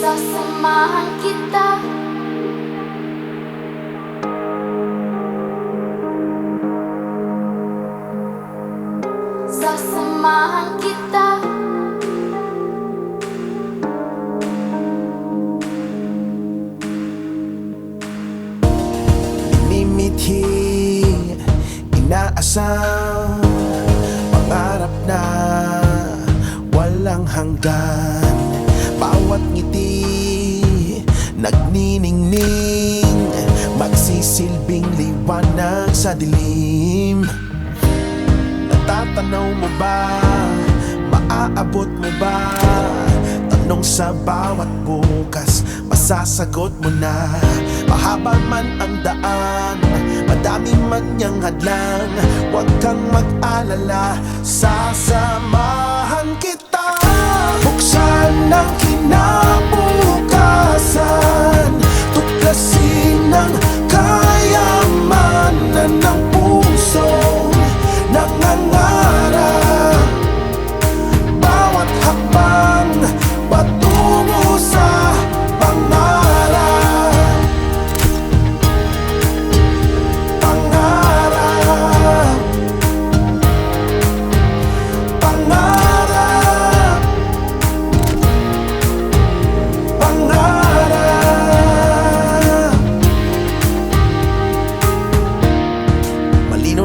Sasamahan kita. Sasamahan kita. Minimithi Inaasam Pangarap na Walang hanggan Bawat ngiti Nagniningning Magsisilbing liwanag sa dilim Natatanaw mo ba? Maaabot mo ba? Tanong sa bawat bukas Masasagot mo na Mahaba man ang daan Madami man niyang hadlang Huwag kang mag-alala Sasamahan kita Buksan ang No.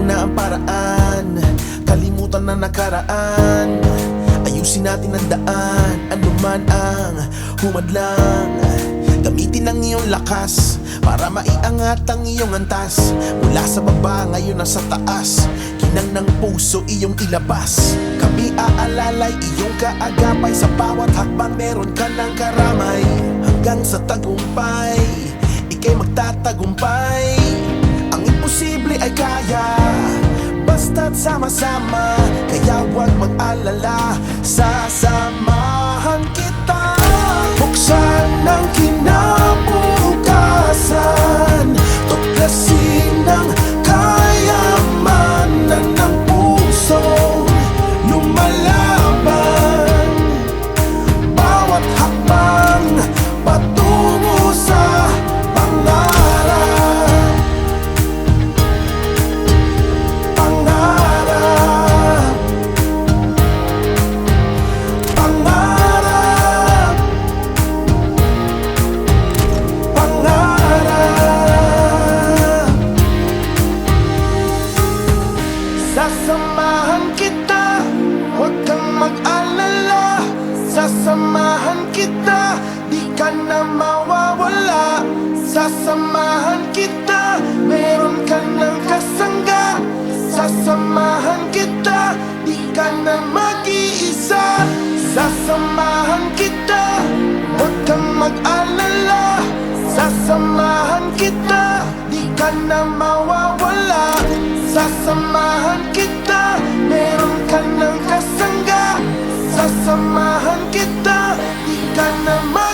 Na ang paraan. Kalimutan na nakaraan. Ayusin natin ang daan. Ano man ang humadlang. Gamitin ang iyong lakas Para maiangat ang iyong antas. Mula sa baba ngayon nasa taas. Kinang ng puso iyong ilabas. Kami aalalay iyong kaagapay. Sa bawat hakbang meron ka ng karamay. Hanggang sa tagumpay Ika'y magtatagumpay Ang imposible ay kaya. Basta't sama-sama Kaya huwag mag-alala. Sasamahan Sasamahan kita Di ka na mawawala. Sasamahan kita Meron ka ng kasangga. Sasamahan kita Di ka na mag-iisa. Sasamahan kita Huwag kang mag-alala. Sasamahan kita Di ka na mawawala. Sasamahan kita Meron ka ng kasangga. Sasamahan Di ka na